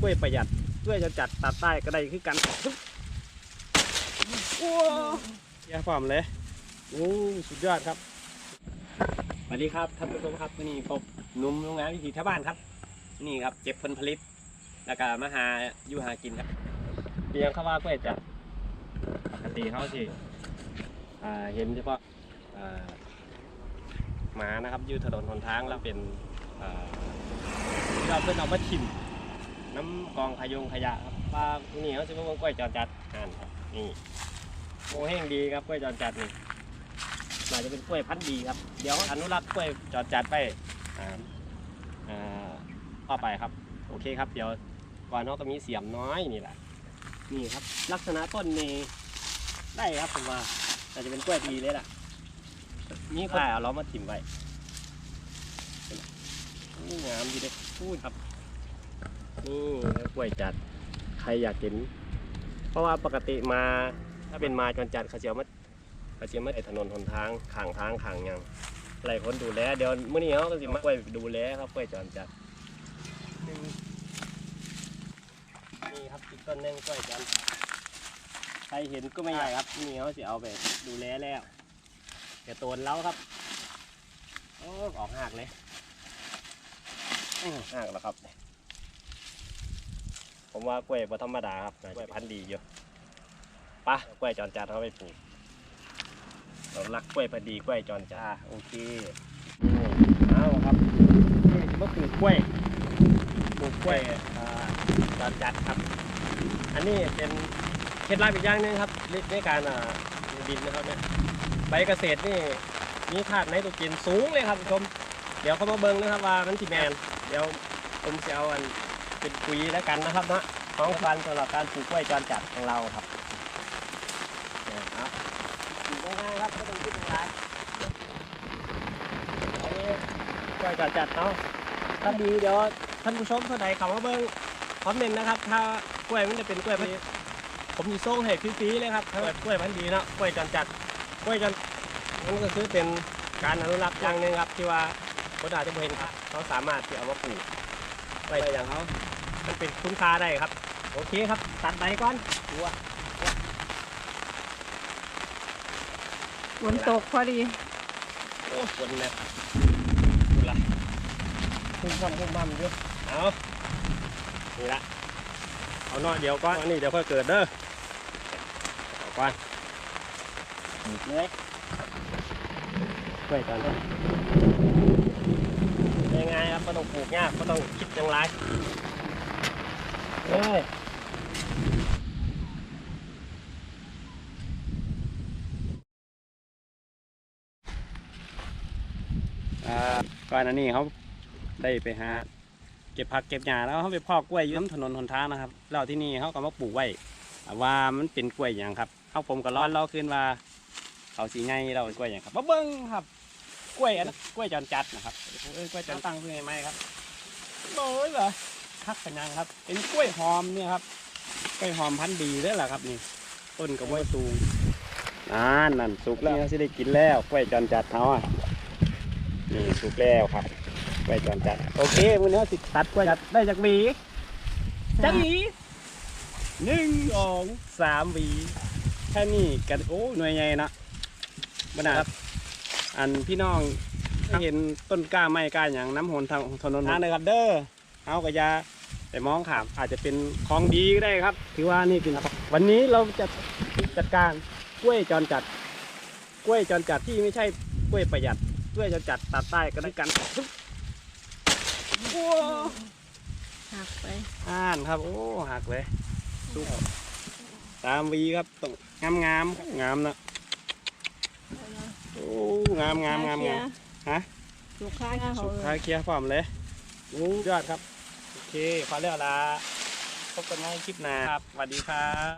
กล้วยประหยัดกล้วยจะจัดตัดใต้ก็ได้คือกันปึ๊บโอ้ยาความเลยโอ้สุดยอดครับสวัสดีครับท่านผู้ชมครับวันนี้พบหนุ่มโรงงานวิถีชาวบ้านครับ นี่ครับเจ็บผลผลิตแล้วก็มาหาอยู่หากินครับเรียงเขาว่ากล้วยจัดปกติเขาสิอ่าเห็นเฉพาะอ่าหมานะครับอยู่ถนนหนทางแล้วเป็นอ่าที่เราเพิ่นเอามาชิม น้ำกองขยงขยะครับว่านี่เขาจะมากล้วยจอดจัดอ่านครับนี่โมแห้งดีครับกล้วยจอดจัดนี่น่าจะเป็นกล้วยพันธุ์ดีครับ เดี๋ยวอนุรักษ์กล้วยจอดจัดไปอ่าอ่าต่อไปครับ โอเคครับ เดี๋ยวก่อนน้องต้องมีเสียมน้อยนี่แหละ นี่ครับ ลักษณะต้นนี่ได้ครับผมว่าน่าจะเป็นกล้วยดีเลยล่ะมีคนเอาเรามาถิ่มไว้นี่งามดีเด็พูดครับ นี่กล้วยจัดใครอยากเห็น เพราะว่าปกติมาถ้าเป็นมาจนจัดเขาเจียวมาเขาเจียวมาไอถนนหนทางขางทางขางยังหลายคนดูแลเดี๋ยวมื้อนี้เขาก็สิมากล้วยดูแลครับกล้วยจอนจัดนี่ครับอีกต้นหนึงกล้วยจอนใครเห็นก็ไม่ใหญ่ครับนี่เขาสิเอาไปดูแลแล้วแต่โตนแล้วครับโอ้ออกหักเลยหักแล้วครับ ผมว่ากล้วยบ่ธรรมดาครับกล้วยพันธุ์ดีอยู่ปะกล้วยจอนจัดเขาไปปลูกเรารักกล้วยพันธุ์ดีกล้วยจอนจัดโอเคเอาครับนี่มาปลูกกล้วยปลูกกล้วยอ่าจอนจัดครับ อันนี้เป็นเคล็ดลับอีกอย่างหนึงครับในในการอ่าดินนะครับเนี่ยใบเกษตรนี่มีธาตุไนโตรเจนสูงเลยครับคุณผู้ชม เดี๋ยวเขามาเบิ่งนะครับว่ามันสิแมน เดี๋ยวผมจะเอาอัน เป็นปุ๋ยแล้วกันนะครับนะของฟันสำหรับการปลูกกล้วยจอนจัดของเราครับเนี่ยครับปลูกง่ายๆครับไม่ต้องคิดอะไรอันนี้กล้วยจอนจัดเนาะถ้าดีเดี๋ยวท่านผู้ชมท่านใดเข้ามาเบิ่งคอมเมนต์นะครับ ถ้ากล้วยมันจะเป็นกล้วยพันธุ์ผมมีส่งให้ฟรีๆเลยครับถ้ากล้วยพันธุ์ดีเนาะกล้วยจอนจัดกล้วยจอนมันก็คือเป็นการอนุรักษ์อย่างหนึ่งครับที่ว่าคนอาจจะไม่เห็นครับเขาสามารถที่เอามาปลูกไว้อย่างเขา มันเป็นคุ้มค่าได้ครับ โอเคครับ ตัดใบก่อนดูว่าฝนตกพอดี โอ้ฝนเนี่ยดูละพุ่มพำพุ่มพำอยู่เอานี่ละเอาหน่อยเดี๋ยวก่อนอันนี้เดี๋ยวค่อยเกิดเด้อเอาก่อนหยุดเลยช่วยก่อนเด้อง่ายๆครับไม่ต้องปลูกยากไม่ต้องคิดจังไร เอ้ก่อนอันนี้เขาได้ไปหาเก็บผักเก็บหญ้าแล้วเขาไปพอกกล้วยอยืมถนนหนทางนะครับแล้วที่นี่เขาก็มาปลูกไว้ว่ามันเป็นกล้วยอย่างครับเขาผมก็ร้อนเราขึ้นว่าเขาสีไงเราเป็นกล้วยอย่างครับมาเบิ้งครับ กล้วยอันนั้นกล้วยจอนจัดนะครับกล้วยจอนตั้งเพื่อไงไหมครับโอ้ยเหรอ ทักกันยังครับ เป็นกล้วยหอมเนี่ยครับกล้วยหอมพันธุ์ดีด้วยแหละครับนี่ ต้นกระบวยสูงอ่านั่นสุกแล้วสิได้กินแล้วกล้วยจอนจัดเขาอะนี่สุกแล้วครับกล้วยจอนจัด โอเควันนี้สิตัดกล้วยจัดได้จากหวีจากหวีหนึ่งสองสามหวีแค่นี้กันโอ้หน่วยใหญ่นะบรรดาครับอันพี่น้องเห็นต้นกล้าไม้กล้าอย่างน้ำหนทางถนนทางเลยครับเด้อ เอากระยาแต่มองขามอาจจะเป็นของดีก็ได้ครับ ถือว่านี่เป็นวันนี้เราจะจัดการกล้วยจรจัด กล้วยจรจัดที่ไม่ใช่กล้วยประหยัดเพื่อจะจัดตัดใต้กันด้วยกันว้าวหักไปอ่านครับ โอ้หักเลยสุกตามวีครับต้องงามงามๆงามนะโอ้งามงามงามงามฮะลูกค้าเขาสุกท้ายเคลียร์พร้อมเลยโอ้ยอดครับ โอเคขอเรียกละพบกันใหม่คลิปหน้าครับสวัสดีครับ